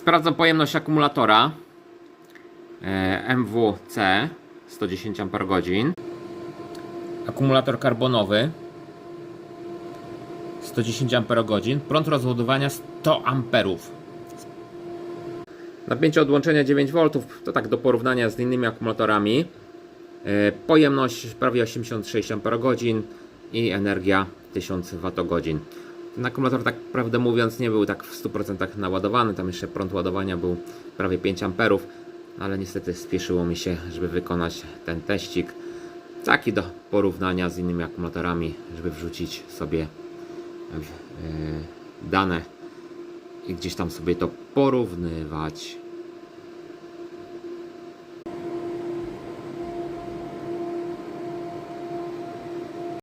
Sprawdzam pojemność akumulatora MWC 110 Ah. Akumulator karbonowy 110 Ah. Prąd rozładowania 100 amperów. Napięcie odłączenia 9V to tak do porównania z innymi akumulatorami. E, Pojemność prawie 86 Ah i energia 1000 Wh. Ten akumulator, tak prawdę mówiąc, nie był tak w 100% naładowany. Tam jeszcze prąd ładowania był prawie 5 A, ale niestety spieszyło mi się, żeby wykonać ten teścik. Taki do porównania z innymi akumulatorami, żeby wrzucić sobie e, dane i gdzieś tam sobie to porównywać.